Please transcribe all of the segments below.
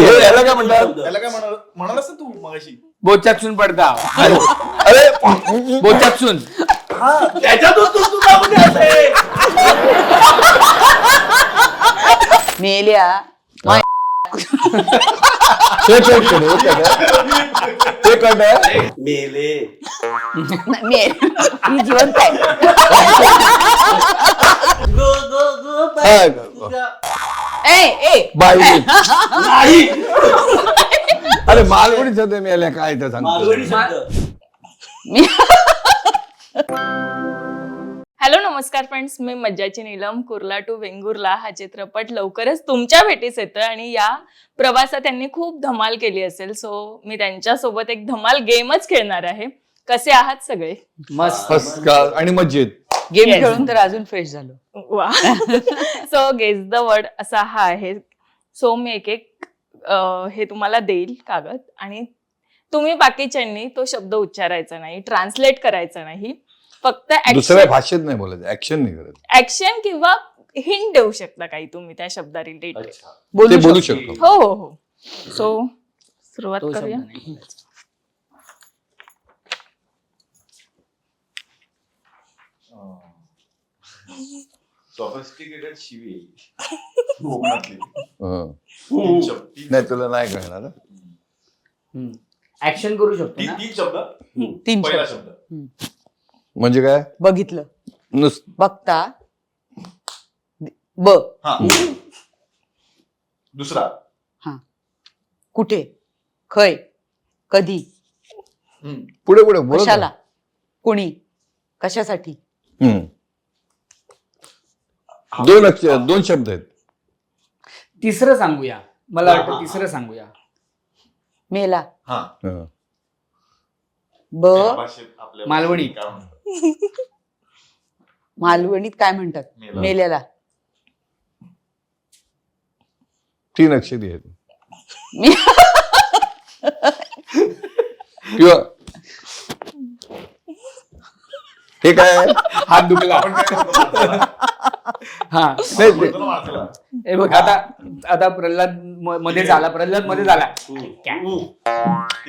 हे- याला काय म्हणतात? त्याला काय म्हणा म्हणालास ना तू मगाशी? बोचातसून पडदा अरे बोचातसून त्याच्यातून तू तुझा म्हणजे असे? मेल्या. ते कट कर, हे कट आहे. ते कट आहे? मेले. ही जिवंत आहे. गो गो गो हा, तुझ्या ए ए बाई. नाही. अरे मालवणी सध्या मी आल्या काय ते मालवणी सांगतो शब्द. मी हॅलो नमस्कार फ्रेंड्स मी मज्जाची नीलम कुर्ला टू वेंगुर्ला हा चित्रपट लवकरच तुमच्या भेटीस येतोय आणि या प्रवासात त्यांनी खूप धमाल केली असेल. सो मी त्यांच्यासोबत एक धमाल गेमच खेळणार आहे. कसे आहात सगळे? मस्त. फर्स्ट क्लास आणि मस्जिद गेम Yes. खेळून तर अजून फ्रेश झालो. वा. सो गेस द वर्ड असा हा आहे. सो मी एक एक अं, हे तुम्हाला देईल कागद आणि तुम्ही बाकीच्यांनी तो शब्द उच्चारायचा नाही ट्रान्सलेट करायचा नाही. फक्त दुसऱ्या भाषेत नाही बोलायचं ऍक्शन नाही करत ऍक्शन किंवा हिंट देऊ शकता काही तुम्ही त्या शब्दा रिलेटेड अच्छा. ते बोलू बोलू शकतो. हो हो हो. सो सुरुवात तो शब्द करूया. नाही. सॉफिस्टिकेटेड शिवी कोकणातली हं. तीन शब्द. तीन नाही तुला नाही कळणार हं. हम्म. ऍक्शन करू शकतो तीन ना? तीन शब्द? तीन पहिला शब्द. शब्द. म्हणजे काय? बघितलं. नुस बघता. ब. हा. दुसरा. कुठे? खय. कधी? हम्म. पुढे पुढे कशाला? कोणी? कशासाठी? हं. दोन अक्षर दोन शब्द आहेत. तिसरं सांगूया. मला वाटतं तिसरं सांगूया. मेला. हा. हं. ब. मालवणी. मालवणीत काय म्हणतात? मेला. मेल्याला. तीन अक्षरी आहेत. मी किंवा हे काय आहे? हात दुखला आपण काय करतो? हा नाही, ते- बोलतो ना वाचायला. हे बघ आता आता प्रल्हाद म- मध्ये झाला प्रल्हादमध्ये झाला.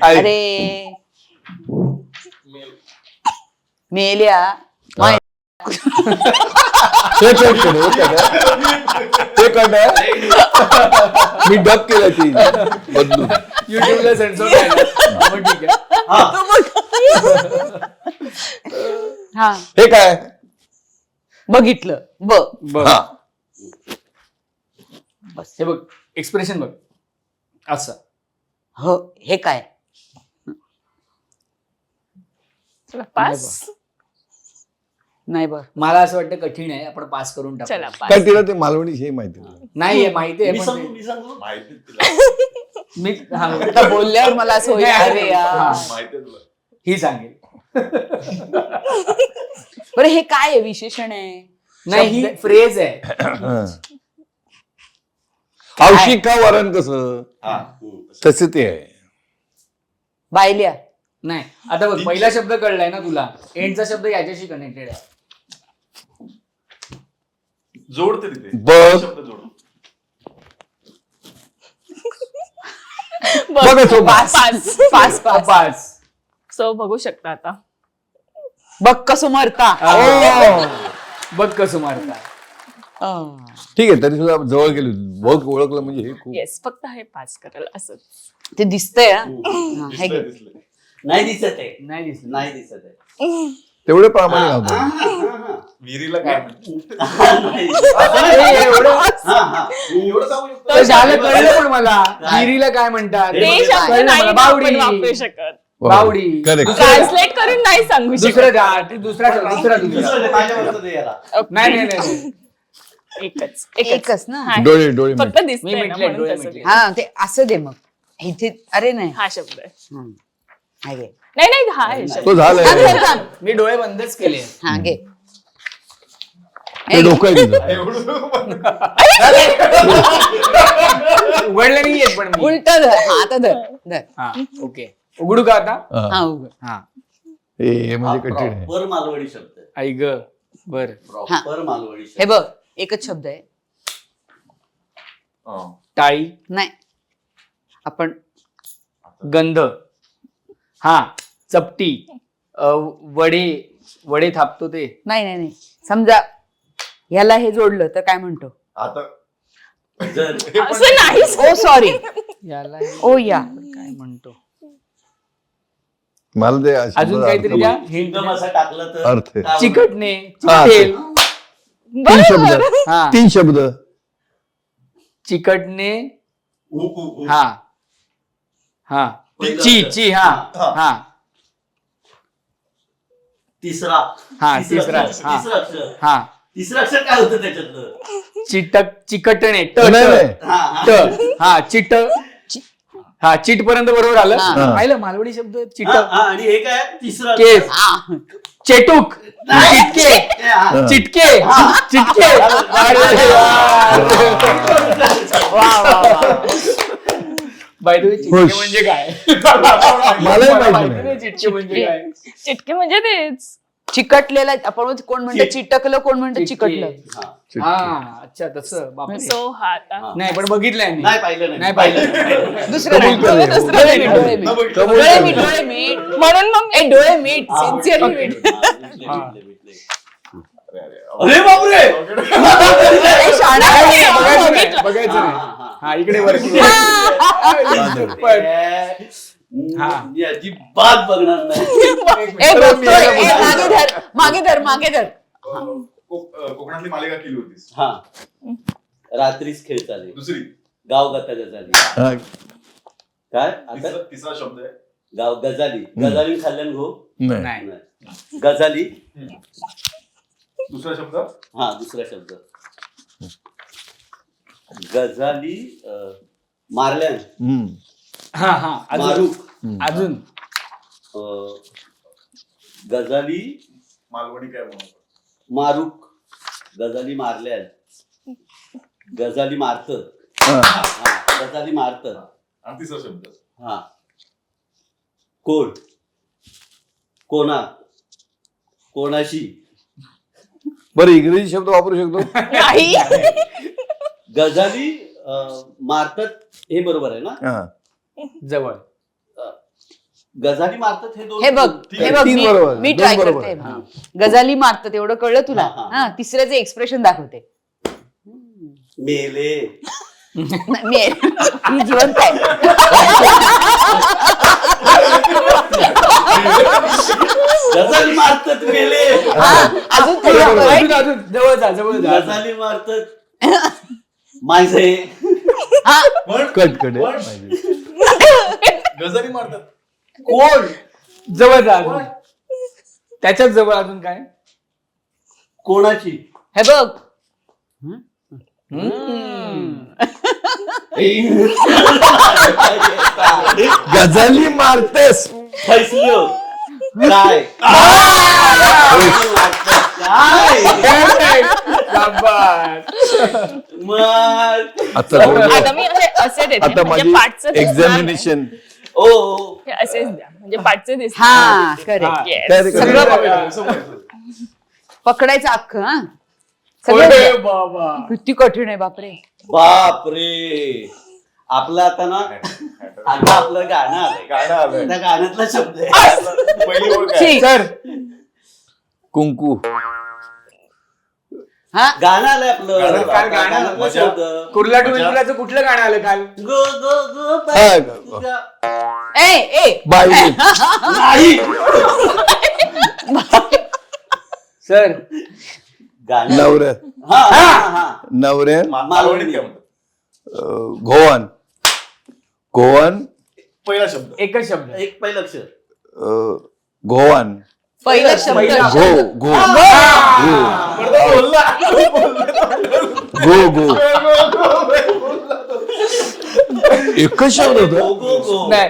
आहे. अरे मेल. मेल्या हा. ते कट कर, हे आहे. आहे मी डब केलं ती बदलून युट्यूबला सेन्सर ठीक आहे हा हे. काय? बघितलं. ब. बघ. हा. बस. हे बघ एक्सप्रेशन बघ. असं. ह हे काय? चला पास नाही बर मला असं वाटतं कठीण आहे आपण पास करून टाकू. चला काय पास तिला ते मालवणी हे माहिती नाही. नाही आहे माहिती आहे मी पण सांगू ते- मी सांगू? माहिती आहे तिला. मी हा, आता बोलल्यावर मला असं होईल नाही, अरे यार. हा. माहिती आहे तुला. ही सांगेल. बरं हे काय आहे? विशेषण आहे? नाही ही फ्रेज आहे. हं. हौशी का वरण कसं? हा. तसे ते आहे. बायल्या. नाही आता बघ पहिला शब्द कळलाय ना तुला. एंडचा शब्द याच्याशी कनेक्टेड आहे. जोड तरी ते बघ. शब्द जोड बघा. तो पास पास पास पाच. सो बघू शकता आता. बघ कसं मरता. बघ कसं मारता. ठीक आहे तरी सुद्धा जवळ गेली. होती. बघ ओळखलं म्हणजे हे खूप. येस फक्त हे पास करेल असंच ते दिसतंय हा. हा, हे घे. नाही दिसत आहे. नाही दिसलं नाही दिसत आहे. तेवढे प्रामाणिक आहोत विहिरीला काय म्हणतात? नाही. दिसत. ए, एवढं हा, हा. एवढं सांगू शकतो. तर झालं कळलं पण मला. विहिरीला काय म्हणतात? ते हे शब्द कळलं नाही मला, ना आपण बावडी. वापरू शकत. बावडी. करेक्ट ट्रान्सलेट करून नाही सांगू शकत. दुसरं द्या ते दुसरा दुसरा. नाही नाही नाही, नाही. एकच एकच. ना? हा, डोळे डोळे फक्त मिट. दिसतंय मी ना मिटले, म्हणून डोळे तसं. मिटले. लिहिलं. हा ते असं दे मग. इथे अरे नाही. हा शब्द आहे. हं. हा घे. नाही नाही हा आहे शब्द तो झालाय. थांब, थांब, थांब. मी डोळे बंदच केले. हा घे. ते डोकं आहे तुझं एवढं उघडलं नाही येत पण मी. उलट धर. हा आता धर धर. हा ओके. उघडू का आता? हा. हा उघड. हा. म्हणजे कठीण आहे प्रॉपर मालवणी शब्द आहे. आई ग बर. प्रॉपर मालवणी शब्द. हे बघ एकच शब्द आहे. टाळी. नाही. आपण गंध. हा चपटी. अ, वडे वडे थापतो ते. नाही नाही नाही. समजा ह्याला हे जोडलं तर काय म्हणतो? आता जर असं नाही. ओ सॉरी याला ओ या काय म्हणतो? मला ते अजून काहीतरी द्या द्या. असं टाकलं तर अर्थ आहे. चिकटणे हा, चिकटेल तीन शब्द हा तीन शब्द चिकटणे. हा हा ची. ची हा हा. तिसरा हा, तिसरं तिसरा, अक्षर, हा. तिसरं अक्षर हा तिसरं अक्षर काय होतं त्याच्यातलं चिटक चिकटणे ट नाही, ट. नाही. हा, हा. ट हा चिट हा चिट पर्यंत बरोबर आलं? हा. पाहिलं मालवणी शब्द चिट हा, हा, आणि हे काय? तिसरं. केस चेटूक. चिटके. हे, हा. चिटके. चिटके अरे बाय द चिटके खुश. म्हणजे काय? मलाही माहिती नाही. नाही चिटके म्हणजे काय? चिटके म्हणजे तेच. चिकटलेला आपण म्हणतो- कोण म्हणतं चिटकलं कोण म्हणतं. चिकटलं. हा. अच्छा तसं बापरे. सो हा. आता. नाही पण बघितलंय मी. नाही पाहिलं नाही. पाहिलं. दुसरं नाही. कबूल करे. डोळे मीट, डोळे मीट. बघितलं. डोळे मीट डोळे मीट म्हणून मग ए डोळे मीट हा, सिन्सिअरली मीट हा. अरे, बापरे! शाळा. नाही, बघायचं नाही. हा, हा, हा. हा. इकडे वरती. मी अजिबात बघणार नाही. मागे धर मागे धर मागे धर. कोकणातली मालिका केली होतीस. हा. रात्रीच खेळ चाले दुसरी. गाव गता गजाली. हा, काय? आता? तिसरा तिसरा शब्द आहे. गाव गजाली. गजाली खाल्ल्यान गो नाही. नाही. नाही. गजाली? दुसरा शब्द? हा दुसरा शब्द. गजाली अं, मारल्यान. हम्म. हा हा. अजून. मारूक अजून. अं, मालवणी काय म्हणतो मारूक. गजाली मारल्यान गजाली मारत. हा. हा गजाली मारत. आणि तिसरा शब्द. हा. कोण? कोणा कोणाशी? बरं इंग्रजी शब्द वापरू शकतो. नाही. गजाली अं, मारतात हे बरोबर आहे ना? हा. जवळ. गजाली मारतात हे दोन हे बघ हे बघ तीन मी- बरोबर. मी दोन ट्राय बरोबर. करते. हा. गजाली मारतं तेवढं कळलं तुला? हा, हा. हा तिसऱ्याचे एक्सप्रेशन दाखवते. मेले. मी जिवंत आहे. गजाली मारतात मेले. हा, अजून तरी आपण- अजून अजून जवळ जा जवळ जा. गजाली मारतात. माझे. Cut cut. गजाली मारतात. कोण? जवळ जा अजून. त्याच्यात जवळ अजून काय? कोणाची? हे बघ. गजाली मारतेस. फैसलो. काय? काय? शाबास. आता मी असे असे देते आता म्हणजे माझी पाठचं दिसणार नाही. एक्झामिनेशन ओ ओ. हे असेच द्या म्हणजे पाठचे दिसणार हा करेक्ट. Yes. काय रे, सगळं? बघ. पकडायचं अख्खं हा सगळं बाबा किती कठीण आहे बापरे बाप रे आपलं आता ना आता आपलं गाणं आलंय गाणं आलंय त्या गाण्यातला शब्द आहे पहिली ओळख आहे. छी. सर कुंकू हा? गाणं आलंय आपलं. गाणं- काल गाणं गाण्यातला मजा- शब्द कुर्ला टू वेंगुर्लाचं कुठलं गाणं आलं काल? गो गो गो हा, बाई ग- तुझ्या- ए ए. बाई. नाही. सर. गाणं. नवऱ्या हा हा हा. नवऱ्या मा- मालवणीत काय म्हणतात अं, घोवान. घोवान. पहिला शब्द. एकच शब्द. एक पहिलं अक्षर. अं, घोवान. पहिला शब्द. पहिला. घो घो घो घो एकच शब्द गो होता. गो गो नाही.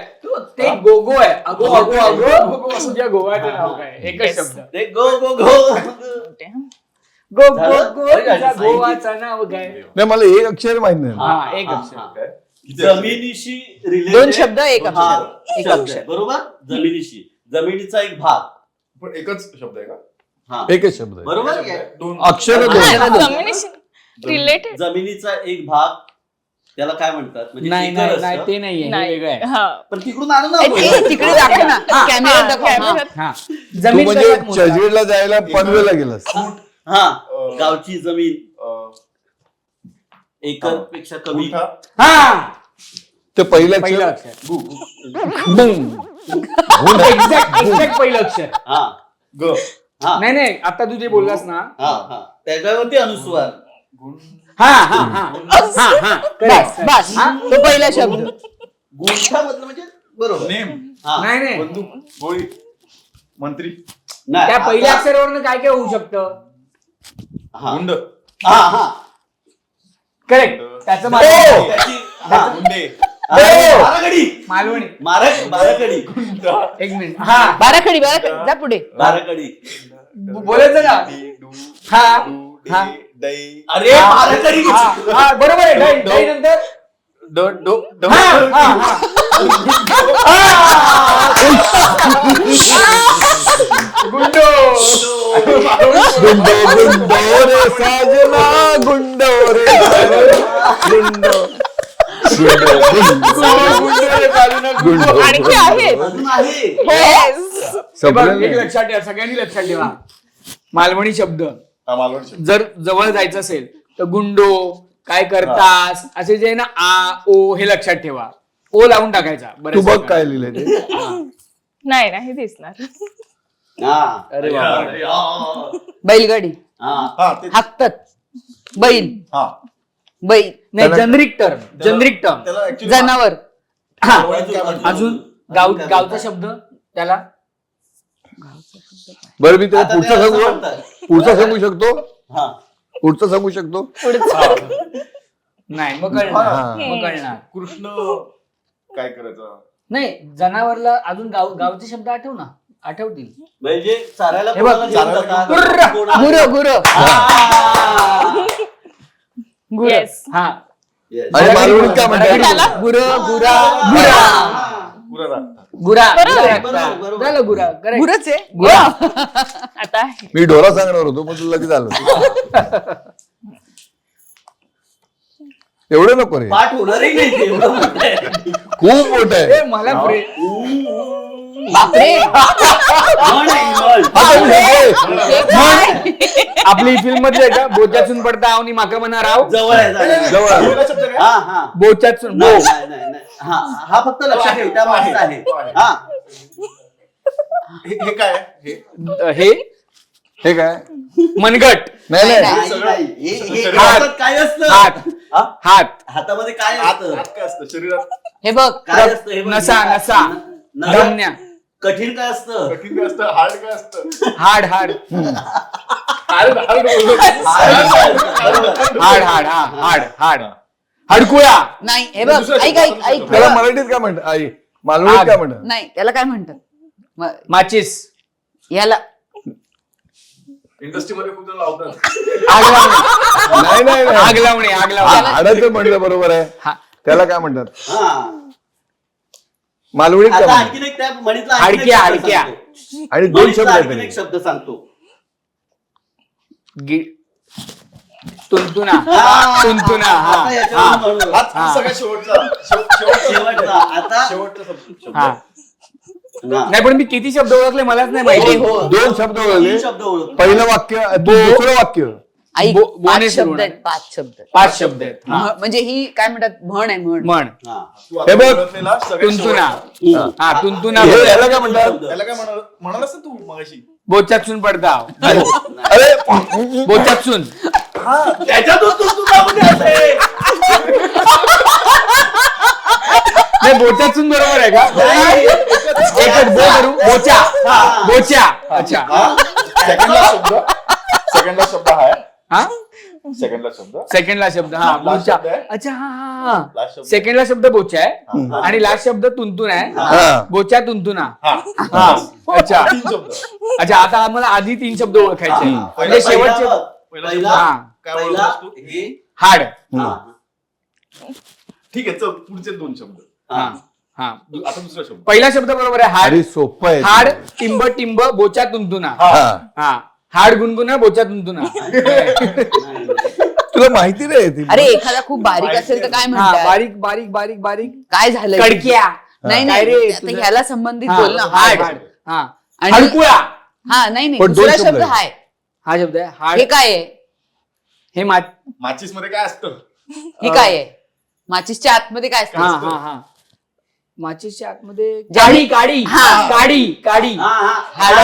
ते गोगो आहे. अगो अगो अगो. तुझ्या गोवाचं नाव काय? एकच शब्द. ते गो गो गो. गो गो? गो? तुझ्या गोवाचं नाव काय? नाही मला एक अक्षर माहीत नाही. हा एक अक्षर. काय किती अक्षर? जमिनीशी रिलेटेड दोन शब्द एक अक्षर. एक अक्षर. बरोबर? जमिनीशी. जमिनीचा एक भाग. पण एकच शब्द आहे का? हा. एकच शब्द आहे. बरोबर आहे? दोन अक्षर दोन रिलेटेड जमिनीचा एक भाग त्याला काय म्हणतात? म्हणजे नाही नाही असतं. ते नाहीये हे नाही. वेगळं आहे. हा. पण तिकडून आणू ना आपण. तिकडे दाखव ना. कॅमेरा दाखव हा. कॅमेऱ्यात हा. तू जमीन म्हणजे सगळ्यात मोठा. जायला पनवेलला गेलास. हा गावची जमीन. अं, एकरपेक्षा कमी. गुंठा, हा. ते पहिलं पहिलं अक्षर. अक्षर बूम. एक्झॅक्ट एक्झॅक्ट पहिलं अक्षर. हा. ग. हा. नाही नाही आता तू जे बोललास ना. हा हा. त्याच्यावरती अनुस्वार. गुण. हा हा हा. हा हा. बस correct. बस. हा? तो पहिला शब्द. गुंठा मधलं म्हणजे बरोबर. नेम. हा. नाही नाही. बंदूक गोळी मंत्री. नाही, त्या आता- पहिल्या अक्षरावरनं काय काय होऊ शकतं? हा. गुंड. हा हा. करेक्ट त्याचं हो. त्याची हा. गुंडे. हा, माराकडी मालवणी. एक मिनिट. हा. बाराखडी बाराखडी. जा पुढे. माराकडी बोलायचं का? हा. हा. दही अरे हा. हा, हा, बरोबर आहे. डाई- डाई नंतर? हा, हा, हा. गुंडो. गुंडो गुंडो रे साजना गुंडो रे गुंडो. आणखी आहेत अजून आहे Yes. हे बघ, संपलं एक नाही. लक्षात ठेवा सगळ्यांनी लक्षात ठेवा. मालवणी शब्द. हा मालवण शब्द. जर जवळ जायचं असेल तर गुंडो काय करतास? असे जे आहे ना आ ओ हे लक्षात ठेवा. ओ लावून टाकायचा बऱ्याच तू बघ. काय लिहिलंय ते. नाही नाही दिसणार. हा. अरे हा. बैलगाडी. हा ते बैल. हा. बैल नाही त्याला- जनरिक टर्म जनरिक टर्म त्याला actually जनावर. हा. अजून गाव काय गावचा म्हणतात? शब्द त्याला? बरं मी त्याला आता पुढचं असं सांगू म्हणतात. पुढचं सांगू शकतो? हा. पुढचं सांगू शकतो? नाही मग कळणार हा. मग कळणार. कृष्ण काय करायचं? नाही जनावरला अजून गाव गावचे शब्द आठव ना आठवतील. म्हणजे चारायला हे बघ, कोणाला घेऊन चारायला जातात? गुर्र. कोणाला- गुर गुर हा. गुर. येस हा. Yes. आणि मालवणीत काय मराठीत म्हणतात आला? गुर गुरा गुरा. पुरा राग. गुरा. बरोबर, गुरा बरोबर, लागता. बरोबर. झालं गुरा. Correct. गुरच आहे? गुरा. आता आहे. मी ढोरा सांगणार होतो पण तुला लगेच आलं एवढं नको रे. पाठ होणारही नाही ते, एवढं मोठं आहे. खूप मोठं ए, आहे मला फ्रे- हे? आपली फिल्म मधली आहे का? बोच्यातून पडता आवनी माका म्हणा राव. जवळ आहे जवळ आहे. जवळ. आलं. पहिला शब्द काय हा. हा बो. नाही नाही नाही. हा हा फक्त लक्षात ठेव त्या आहे, मागचा. हा. हे हे काय? हे? हे? हे काय? मनगट. नाही नाही, नाही नाही, नाही. हे- हे हात. हातात काय असतं? हात. हा? हात. हातामध्ये काय असतं? आत काय असतं? शरीरात? हे बघ. काय असतं हे बघ. नसा नसा. धमन्या कठीण काय असतं? कठीण काय असतं? हार्ड काय असतं? हाड हाड हार्ड हार्ड. हाड? हाड हा हाड हाड हडकुळा. नाही हे बघ दुसरा ऐक ऐक ऐक. त्याला मराठीत काय म्हणतात? आई मालवणीत आग. काय म्हणतात? नाही त्याला काय म्हणतात? म- माचीस. याला इंडस्ट्रीमध्ये खूप जण लावतात. आग लावणे. नाही नाही आग नाही लावणे आग हा, लावणे हाडाचं म्हणलं बरोबर आहे. हा. त्याला काय म्हणतात? हा. मालवणीत काय आता म्हणतात आणखीन एक त्या म्हणीतला आणखीन एक हाडक्या, शब्द हाडक्या. सांगतो. आणि दोन म्हणीतला शब्द आहेत आणखीन. एक शब्द सांगतो गी- तुंतुना हा. तुंतुना हा आता याच्यावर हा म्हणू. हाच हा. सगळ्यात शेवटचा शेव- शेवटचा शेवटचा आता शेवटचा शब्द शब्द. हा हा. नाही पण मी किती शब्द ओळखले मलाच नाही माहिती हो. दोन शब्द ओळखले तीन शब्द ओळख पहिलं वाक्य दुसरं वाक्य ऐक बो- बोने पाच सुरू शब्द होणार. आहेत पाच शब्द पाच शब्द आहेत हा. म्ह- म्हणजे ही काय म्हणतात म्हण आहे म्हण म्हण हा. तू हे बघ. तुंतुना. हा तुंतुना हे याला काय म्हणतात. त्याला काय म्हणाल म्हणालास ना तू मगाशी बोचातसून पडता अरे बोचातसून त्याच्यातून तू तुझा मध्ये असेल. नाही बोचातसून बरोबर आहे का. एकच बो करू बोचा हा. बोचा अच्छा हा सेकंडला शब्द सेकंडला शब्द हा आहे हा? सेकंडला शब्द? सेकंडला शब्द हा Last बोचा शब्द आहे. अच्छा हा हा लास्ट शब्द सेकंडला शब्द बोचा आहे. हा. आणि लास्ट शब्द तुंतुन आहे. हा. बोचा तुंतुना हा. हा. अच्छा. तीन शब्द. अच्छा आता आम्हाला आधी तीन शब्द ओळखायचे हा. म्हणजे पहिला- शेवटचे पहिला पहिला हा. काय पहिला बोलतोस तू? हे. हाड. हा. ठीक आहे चल पुढचे दोन शब्द. हा. हा. दु- आता दुसरा शब्द. पहिला शब्द बरोबर आहे हाड. अरे सोपं आहे. हाड टिंब टिंब बोचा तुंतुना हा. हा. हाड गुणगुना बोचा तुंतुना. तुला माहिती नाही ती अरे एखादा खूप बारीक असेल तर काय हा म्हणतात? बारीक बारीक बारीक बारीक. काय झालं कडक्या. नाही काय नाही रे आता तुझं? ह्याला संबंधित हा, बोल ना हाड, हाड. हा. आणि हडकुळा. हा नाही नाही. पण दोन दुसरा शब्द. हाय हा शब्द आहे. हाड. हे काय आहे? हे मा माचीसमध्ये काय असतं? हे काय आहे? माचीसच्या आतमध्ये काय हा असतं हा हा. माचीसच्या आतमध्ये जाळी. काडी काडी. काडी काडी. हा हा. हाड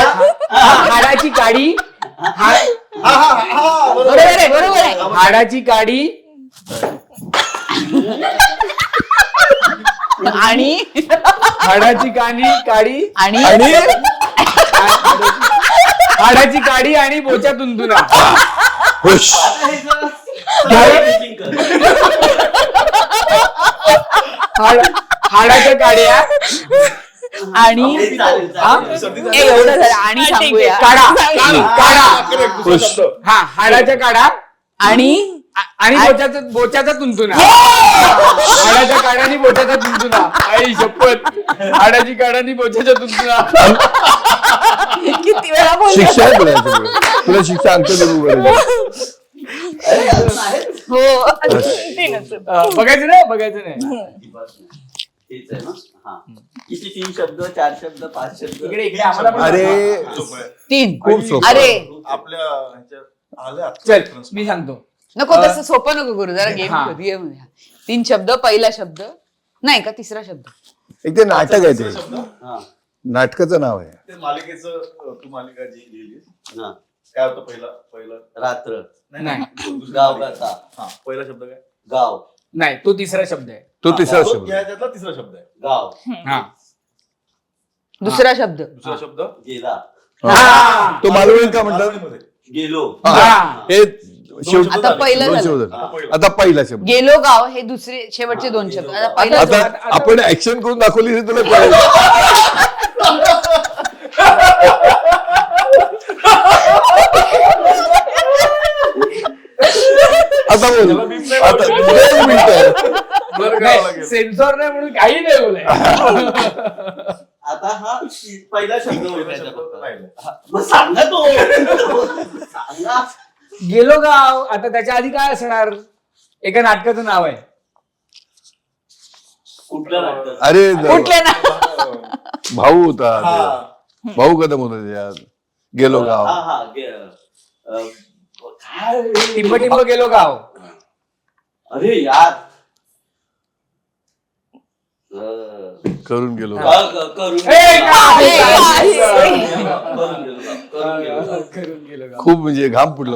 हा, हाडाची काडी. हा- हा हा हा बरोबर. बरोबर आहे बरोबर आहे. हाडाची काडी. आणि हाडाची कानी काडी. आणि आणि हाडाची काडी आणि बोच्या तुंतुना हे हाडाच्या काड्या. आणि हे ए. एवढं झालं. आणि हा, ठीक आहे. सांगूया काढा. हा, काढा. हा हाडाच्या काढा. आणि आणि बोच्याचा बोच्याचा तुंतुना हाडाच्या काढानी बोच्याचा तुंतुना आई शपथ. हाडाची काढानी बोच्याचा तुंतुना किती वेळा शिक्षा आहे तुला याच्यामुळे. तुला शिक्षा अंक हो. बघायचं नाही बघायचं नाही. तेच आहे ना हा किती तीन शब्द चार शब्द पाच शब्द. इकडे इकडे. आम्हाला पण अरे. तीन. खूप सोपं. अरे. आपल्या ह्याच्यात आलं आता. चल. मी सांगतो. नको तसं सोपं नको करू. जरा गेम हा. गेम तीन शब्द पहिला शब्द. नाही का तिसरा शब्द. एक ते नाटक आहे ते. शब्द हा. नाटकाचं नाव आहे. ते मालिकेचं अं, तू मालिका जी लिहिली हा. काय होतं पहिला पहिला? रात्र. नाही. दुसरा गाव? गाथा हा पहिला शब्द काय? गाव. नाही तो तिसरा शब्द आहे. तो तिसरा तो शब्द. ह्याच्यातला तिसरा शब्द आहे. गाव. हा. दुसरा शब्द. दुसरा शब्द? गेला. हा. तो मालवणीत का म्हणतात मालवणीमध्ये. गेलो. हा. हा. हे शेवट आता पहिलं दोन झालं. शब्द आता. पहिलं. आता पहिला शब्द. गेलो गाव हे दुसरे शेवटचे दोन शब्द. आता पहिला आता आता- आपण ऍक्शन करून दाखवली तर तुला कळेल आता बोल. आता. एक मिनिट. सेन्सॉर नाही म्हणून काही नाही बोलाय आता हा ती- पहिला शब्द फक्त. हा, मग सांगा तो. सांगा. गेलो गाव आता त्याच्या आधी काय असणार? एका नाटकाचं नाव आहे. कुठलं नाटक अरे कुठले ना भाऊ होता. हा. भाऊ कदम होता त्याच्यात. गेलो गाव. हा हा गे- अं, काय? टिंब टिंब गेलो गाव. अरे यार. अं, करून गेलो गाव. क- क- करून ए, काय? करून काय? गेलो गाव, करून गेलो गाव, करून गेलो गाव. करून गेलो गाव. खूप म्हणजे घाम फुटलं.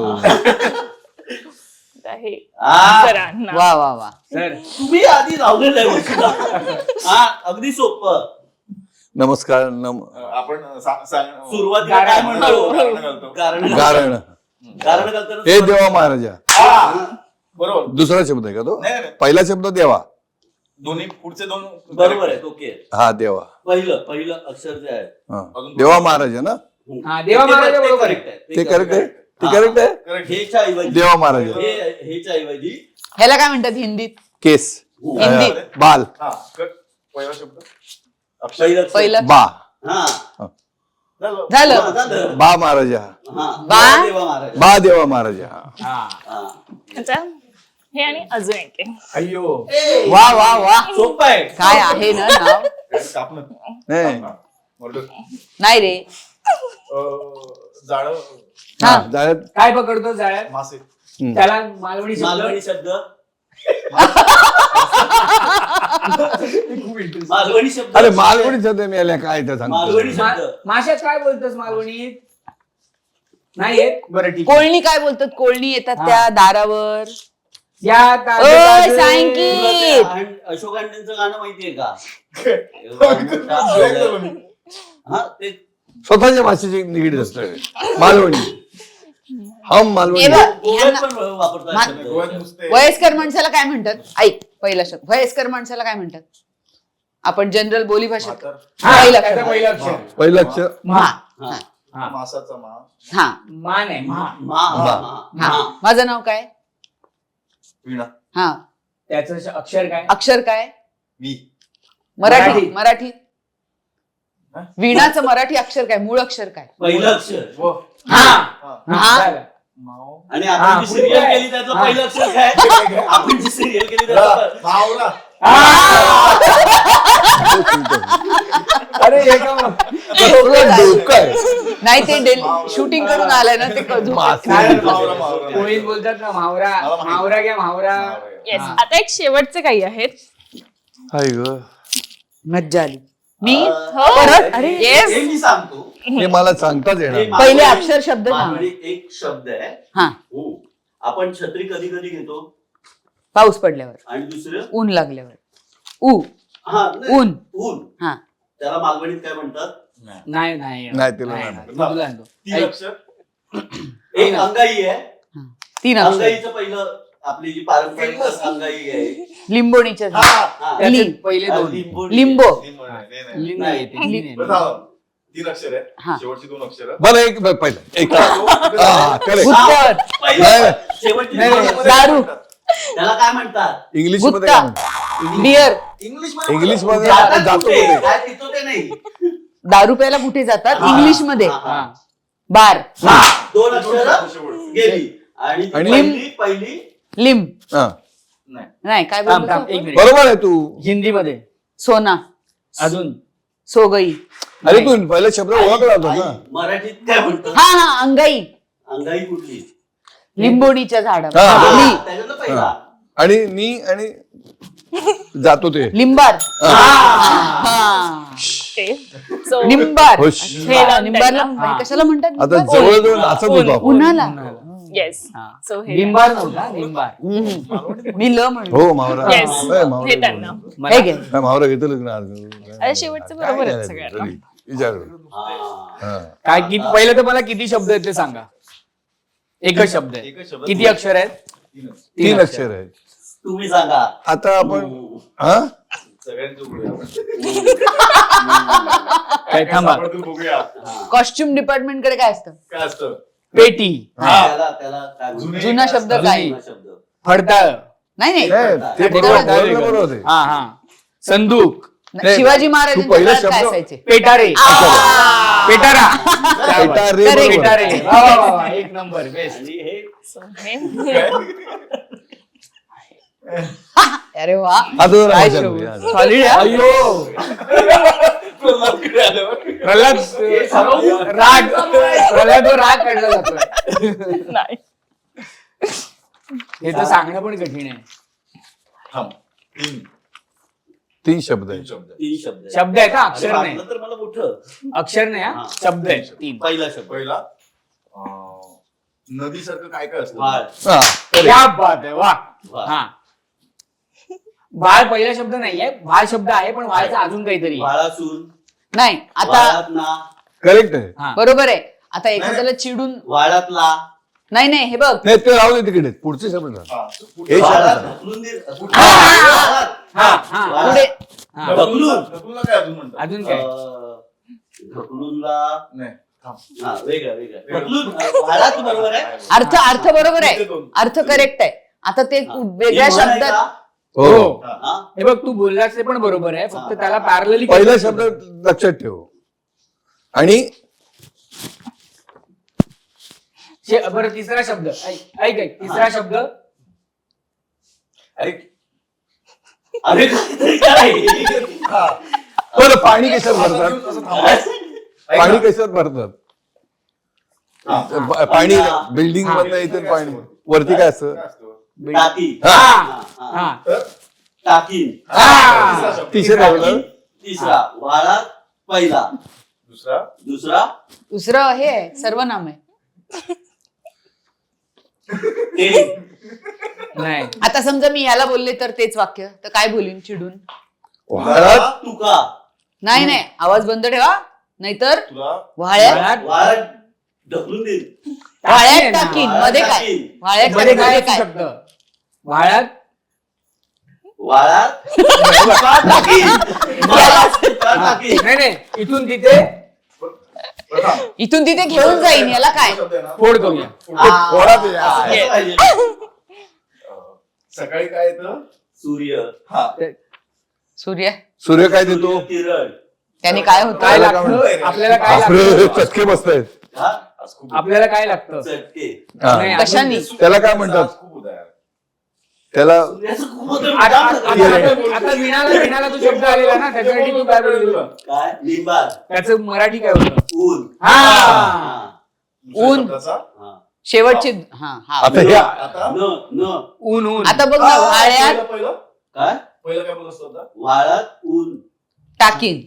वा वा वा. सर तुम्ही आधी लावलेलं आहे वस्तूला. हा अगदी सोपं. नमस्कार नम आपण सांग- सुरुवातीला काय म्हणतो गारण कारण घालताना हे देवा महाराजा. हा. बरोबर. दुसरा शब्द आहे का तो? नाही, नाही. पहिला शब्द देवा. दोन्ही पुढचे दोन बरोबर आहे ओके. हा देवा. पहिलं पहिलं अक्षर जे आहे. हा. देवा महाराजा ना? हा, देवा ते- महाराजा ते बरोबर आहे. correct आहे. ते करेक्ट आहे? ते हा. करेक्ट आहे? Correct. हेच्या ऐवजी. देवा महाराजा हे हेच्या ऐवजी. ह्याला काय म्हणतात? हिंदीत. केस. हिंदी. अं, बाल. हा क- पहिला शब्द. पहिलं बा. हा. झालं. बा महाराजा हा, बा? देवा महाराज. बा देवा महाराजा हा. आणि अजून एक आहे. अय्यो. ए, वा वा वा. सोपं आहे. काय आहे ना नाव? काय कापणं. नाही. रे. जाळं. हा, जाळ्यात काय पकडतो जाळ्यात? मासे. हम्म. त्याला मालवणी शब्द? मालवणी शब्द. खूप. मालवणी शब्द अरे मालवणी शब्द मिळाल्या काय त्या मालवणी सांगतो शब्द माशात काय बोलतोस मालवणीत नाही येत बरं ठीक आहे. कोळणी काय बोलतात कोळणी येतात. त्या दारावर या ओय, ताजे- सांकी. तुला ते आण- अशोक आंडेंचं गाणं माहितीये का. हा ते स्वतःच्या भाषेची निगडीत असतं मालवणी हम मालवणी. बघ, ह्यांना- मा- वयस्कर माणसाला काय म्हणतात? ऐक पहिला शब्द. वयस्कर माणसाला काय म्हणतात? आपण जनरल बोली भाषेत पहिलं त्याचं. पहिलं अक्षर पहिलं अक्षर. मा. हा. हा. मासाचा मा. हा. मान आहे मा. मा- मा- मा- हा मा. माझं नाव काय? वीणा. हा. त्याचं श- अक्षर काय? अक्षर काय? मी मराठी. मराठी. मराठी? हा? वीणाचं मराठी अक्षर काय? मूळ अक्षर काय? पहिलं अक्षर. हा. हा. हा, हा. झालं. आणि हा, आपण जी पुढे सिरियल काय? केली त्याचं हा. पहिलं अक्षर काय? आपण जी सिरियल केली त्याचं अरे हे का मग? सगळं डोकं आहे. नाही ते डेली शूटिंग करून आलंय ना ते मासे. काय मावरा, मावरा. कोळीत बोलतात ना मावरा माहिती. मावरा घ्या मावरा येस हा. आता एक शेवटचे काही आहेत. हाय ग. मज्जा आली. मी? हो. परत? अरे. येस हे मी सांगतो. हे मला सांगताच येणार नाही. पहिले अक्षर शब्द सांग. एक शब्द आहे. हा. हो. आपण छत्री कधी कधी घेतो? पाऊस पडल्यावर. आणि दुसरं? ऊन लागल्यावर. ऊ. हा नाही, ऊन. ऊन. हा. त्याला मालवणीत काय म्हणतात? नाही नाही. नाही, तिला नाही, नाही. नाही. मी तुला आणतो. तीन अक्षर. एक अंगाई आहे. हा. तीन अक्षर. अंगाईचं पहिलं आपली जी पारंपरिक अंगाई आहे. लिंबोणीच्या हा. हा. त्याचे. पहिले दोन. लिंबोणी लिंबो. तीन नाही, नाही, नाही. लिंब नाही. तीन अक्षर हा. आहे शेवटची दोन अक्षर. बरं एक बरं, पहिलं. एक हा करेक्ट. उत्तर पहिलं. नाही. शेवटची नाही, दोन नाही. अक्षर. दारू. त्याला काय म्हणतात? इंग्लिशमध्ये गुत्ता काय म्हणतात? बियर इंग्लिश इंग्लिशमध्ये जातात आपण जातो कुठे? कुठे? काय पितो ते नाही. दारू प्यायला कुठे जातात? हा. इंग्लिशमध्ये हा, हा. हा. बार. दोन अक्षर गेली. आणि ती आणि- पहिली पहिली. लिंब. हा. नाही. नाही काय थांब, थांब, मिनिट. बरोबर आहे तू. हिंदी मध्ये सोना. अजून. सोगई. अरे तू पहिला शब्द ओळखला होता ना मराठीत काय म्हणतात हा हा अंगाई. अंगाई कुठली? लिंबोणीच्या झाडावर हा. ली त्याच्यातलं पहिला. आणि नी आणि जातो ते. लिंबार. हा. हा. सो हा. निंबारला हा. कशाला म्हणतात? आता निंबार? जवळजवळ नाचत होतो आपण. उन्हाला. येस हा. सो हे लिंबार नव्हता लिंबार. मी ल म्हणतो. हो मावरा. Yes. मावरा हे त्यांना. मला- हे घे. काय मावरा घेतलं ना अरे शेवटचं बरोबर आहे सगळ्यांना. विचार. काय किती पहिलं तर मला किती शब्द आहेत ते सांगा. एकच शब्द आहे एकच शब्द. किती अक्षर आहेत. तीन अक्षर आहे तुम्ही सांगा. आता आपण हा? सगळ्यांचं उघडूया आपण. काय थांबा. बघूया. कॉस्ट्युम डिपार्टमेंटकडे काय असतं? काय असतं? पेटी. त्याला त्याला काय म्हणतात? जुने शब्द? काय जुना शब्द. फडताळ. नाही नाही. नाही, ते बरोबर, बरोबर बरोबर. बोलणं बरोबर होते हा हा. संदूक. नाही, शिवाजी तू महाराजांच्या पहिला काळात काय शब्द- असायचे? पेटारे. पेटारा. बरोबर. पेटारे. वा, वा, वा, वा, एक नंबर बेस्ट आणि हे हे अरे वा. आता जरा काय मजा show. करूया. Solid आहे. अयो प्रल्हादकडे आल्यावर. प्रल्हाद राग. प्रल्हाद राग काढला जातोय. नाही. हे तर सांगणं पण कठीण आहे. थांब. तीन तीन शब्द तीन आहे शब्द तीन शब्द. शब्द आहे का अरे अक्षर नाही तर मला मोठं. अक्षर नाही हा हा. शब्द आहे तीन पहिला शब्द. पहिला अं, नदीसारखं काय काय असतं? वाळ हा. क्या बात आहे वा वाळ. हा. बाळ पहिला शब्द नाहीये बाळ शब्द आहे पण बाळचा अजून काहीतरी आहे. वाळासून नाही आता करेक्ट आहे हा. बरोबर आहे आता एखाद्याला चिडून वाळातला नाही नाही हे बघ नाही ते राहू दे तिकडे पुढचे शब्द सांग. हा. हे शब्द वाळात सांग. ढकलून दे हा हा वाळात. पुढे हा. ढकलून. ढकलूनला काय अजून म्हणतात अजून काय अं, ढकलूनला नाही थांब. हा वेगळं वेगळं ढकलून वाळात बरोबर आहे अर्थ अर्थ बरोबर आहे. अर्थ करेक्ट आहे आता ते हा. वेगळ्या ही म्हण आहे शब्दात का? हो हो हा? बघ तू बोललास ते पण बरोबर आहे फक्त त्याला पॅरलली पहिला शब्द लक्षात ठेव आणि बरं तिसरा शब्द ऐक ऐक ऐक. तिसरा शब्द अरे अरे काहीतरी काय हा. बरं पाणी कशात भरतात. ऐक पाणी. कशात भरतात हा. प- पाणी. बिल्डिंग हा. मधनं येते पाणी वरती काय असतं? टाकी. हा. हा, हा. हा. तर टाकीन हा. तिसरा शब्द. तिसरं. टाकीन. पहिला. दुसरा. दुसरा. दुसरं हे आहे सर्वनाम आहे. ते. नाही. आता समजा मी याला बोलले तर तेच वाक्य. तर काय बोलीन चिडून? तुका. नाही नाही. आवाज बंद ठेवा. नाहीतर तुला. वाळ्यात ढकलून वाळ्यात. टाकीन. मध्ये काय. वाळ्यात मध्ये टाकीन, काय मध्ये वाळात? वाळात? वाळात टाकीन नाही नाही. इथून तिथे. इथून तिथे घेऊन जाईन याला काय? फोड करूया. आ. असं पाहिजे. सकाळी काय येतं? सूर्य. हा. सूर्य? सूर्य काय देतो? किरण. त्याने काय होतं? काय काय लागतं? आपल्याला काय बापरे, लागतं? चटके बसतायत हा? आज खूप आपल्याला काय लागतं? चटके. हा. नाही, अजून- कशाने? त्याला काय म्हणतात? आज खूप उदाहरण. त्याला सूर्याचं खूप होतं. आता विणाला विणाला तो शब्द आलेला ना त्याच्यासाठी तू काय त्याचं मराठी काय होतं? ऊन. हा. ऊन. हा. शेवटची हा हा. आता हे आता? न न. ऊन ऊन. आता बघ ना हा, वाळ्यात पहिलं काय? पहिलं काय बोलत होता? वाळात ऊन. टाकीन.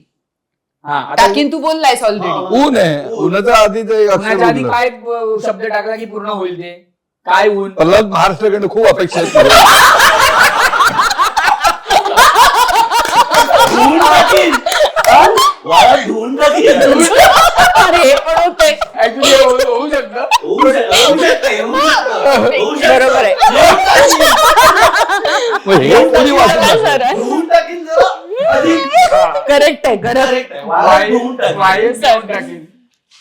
हा आता टाकीन तू बोललायस ऑलरेडी. ऊन आहे. ऊनाचा आधीच एक अक्षर उन्हाच्या आधी उरलं. काय ब- शब्द टाकला की पूर्ण होईल ते? काय ऊन प्रल्हाद महाराष्ट्राकडे खूप अपेक्षा आहेत धुवून टाकीन हा? वाळात धुवून टाकीन अरे हे पण होतंय ऍक्च्युली होऊ शकतं होऊ शकतं, होऊ शकतं, होऊ शकतं, होऊ शकतं. बरोबर आहे मग हे कोणी वाचलं सरळ सरळ. धुवून टाकीन जरा अधिक. करेक्ट आहे करेक्ट Correct आहे. वाळात धुवून टाकीन.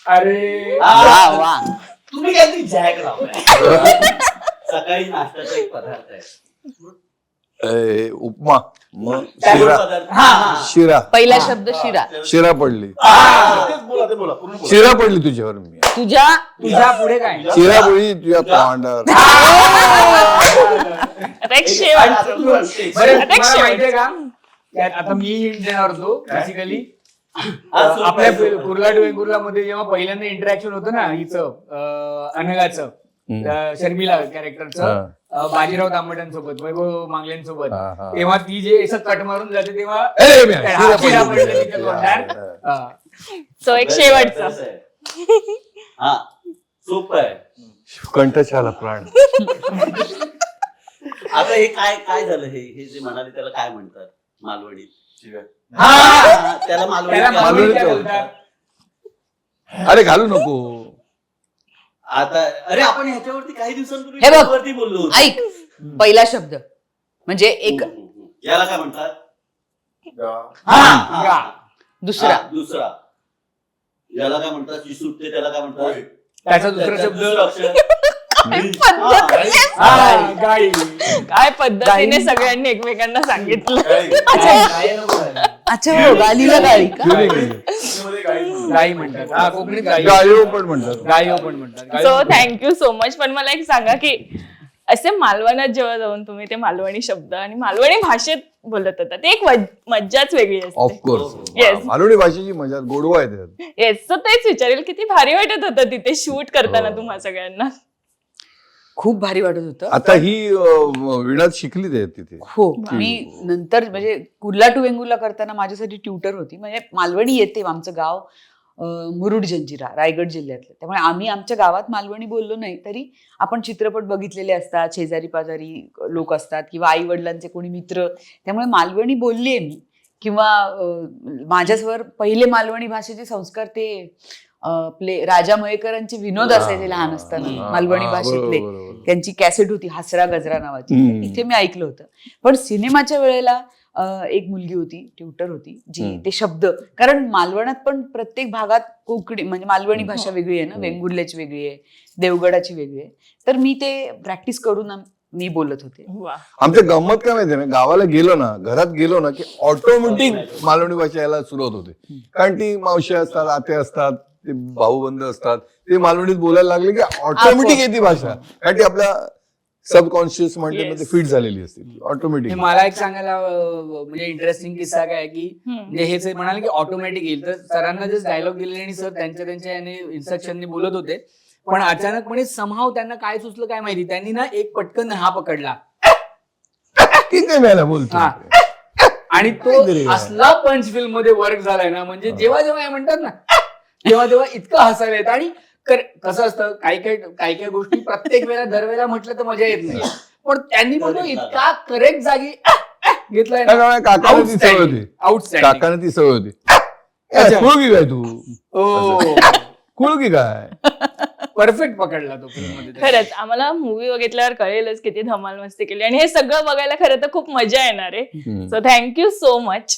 अरे वा. वा तुम्ही काहीतरी जॅक लावलाय. सकाळी नाश्त्याचा एक पदार्थ आहे. ए, उपमा. मग काय शिरा. शिरा. पहिला शब्द शिरा. शिरा पडली. शिरा पडली तुझ्यावर मी. तुझ्या तुझ्या पुढे काय? शिरा पडली तुझ्या तोंडावर. बरं. माहितीये का? त्यात आता मी हिंट देणार होतो बेसिकली आपल्या. कुर्ला टू वेंगुर्ला मध्ये जेव्हा पहिल्यांदा इंटरॅक्शन होतं ना हिचं अं, अनघाचं हम्म. अं, शर्मिला. कॅरेक्टरचं बाजीराव तांबट्यांसोबत वैभव मांगल्यांसोबत. तेव्हा ती जे असं कट मारून जाते तेव्हा हा. हा. हा. सो एक शेवटचा. हा सोपं कंठशाला प्राण आता हे काय काय झालं हे हे जे म्हणाले त्याला काय म्हणतात मालवणी शिव्या. हा, त्याला मालवणी त्याला काय मालवणी काय म्हणतात? बोलतात? अरे घालू नको आता अरे आपण ह्याच्यावरती काही दिवसांपूर्वी हे बघ. बोललो होतो. ऐक पहिला शब्द म्हणजे एक. याला काय म्हणतात हा, हा. दुसरा हा, दुसरा याला काय म्हणतात जी सुटते त्याला काय म्हणतात. त्याचा दुसरा शब्द दुसरं अक्षर. काय हा, पद्धत हा, गाई. काय पद्धतीने सगळ्यांनी एकमेकांना सांगितलं. अच्छा. हो गालीला गाळी का? गाई. म्हणतात. गाई. म्हणतात. हा कोकणीत गाई. गायो पण म्हणतात. गायो पण म्हणतात. गायो सो थँक्यू सो मच पण मला एक सांगा की असे मालवणात जेव्हा जाऊन तुम्ही ते मालवणी शब्द आणि मालवणी भाषेत बोलत होता ते एक वज- मज्जाच वेगळी असते. Of course Yes. मालवणी भाषेची मजा गोडवा आहे त्यात. येस तर तेच विचारेल किती भारी वाटत होतं तिथे शूट करताना तुम्हा सगळ्यांना. खूप भारी वाटत होतं. आता ही विणात शिकली ते तिथे. हो मी नंतर म्हणजे कुर्ला टू वेंगुर्ला करताना माझ्यासाठी ट्युटर होती. म्हणजे मालवणी येते आमचं गाव मुरुड जंजिरा रायगड जिल्ह्यातलं. त्यामुळे आम्ही आमच्या गावात मालवणी बोललो नाही तरी आपण चित्रपट बघितलेले असतात शेजारी पाजारी लोक असतात किंवा आई वडिलांचे कोणी मित्र. त्यामुळे मालवणी बोलली आहे मी. किंवा अं, माझ्यासवर पहिले मालवणी भाषेचे संस्कार ते अं, आपले राजा मयेकरांचे विनोद असायचे लहान असताना. हा, मालवणी हा, भाषेतले. त्यांची कॅसेट होती हसरा गजरा नावाची. तिथे मी ऐकलं होतं. पण सिनेमाच्या वेळेला एक मुलगी होती ट्युटर होती जी. ते शब्द कारण मालवणात पण प्रत्येक भागात कोकणी म्हणजे मालवणी भाषा वेगळी आहे ना हम्म. वेंगुर्ल्याची वेगळी आहे देवगडाची वेगळी आहे. तर मी ते प्रॅक्टिस करून मी बोलत होते. वा. आमचं गंमत काय माहितीये ना गावाला गेलो ना घरात गेलो ना की ऑटोमॅटिक मालवणी भाषा यायला सुरुवात होते. कारण ती मावशी असतात आते असतात ते भाऊबंद असतात. ते मालवणीत बोलायला लागले की ऑटोमॅटिक येते भाषा. कारण ती आपल्या सबकॉन्शियस Yes. फिट झालेली असते हे ऑटोमॅटिक मला एक सांगायला म्हणजे इंटरेस्टिंग किस्सा काय की. म्हणजे हेच म्हणाले की ऑटोमॅटिक येईल. तर सरांना जस्ट डायलॉग दिलेले आणि सर त्यांच्या त्यांच्या याने इन्स्ट्रक्शननी बोलत होते. पण अचानकपणे समहाव त्यांना काय सुचलं काय माहिती त्यांनी ना एक पटकन हा पकडला. किती वेळेला बोलतो हा. आणि तो. असला पंच फिल्ममध्ये वर्क झालाय ना म्हणजे जेव्हा जेव्हा हे म्हणतात ना तेव्हा तेव्हा इतकं हसायला येतं. आणि कर- कसं असतं काही काही काही काही गोष्टी प्रत्येक वेळेला दरवेळेला म्हटलं तर मजा येत नाही. पण त्यांनी पण तो इतका करेक्ट जागी घेतलाय ना. त्यामुळे काकाला ती सवय होती. काकाने ती सवय होती. कुळगी काय तू? हो कुळगी काय? परफेक्ट पकडला तो खरंच आम्हाला मूवी बघितल्यावर कळेलच किती धमाल मस्ती केली. आणि हे सगळं बघायला खरं तर खूप मजा येणार आहे. So thank you so much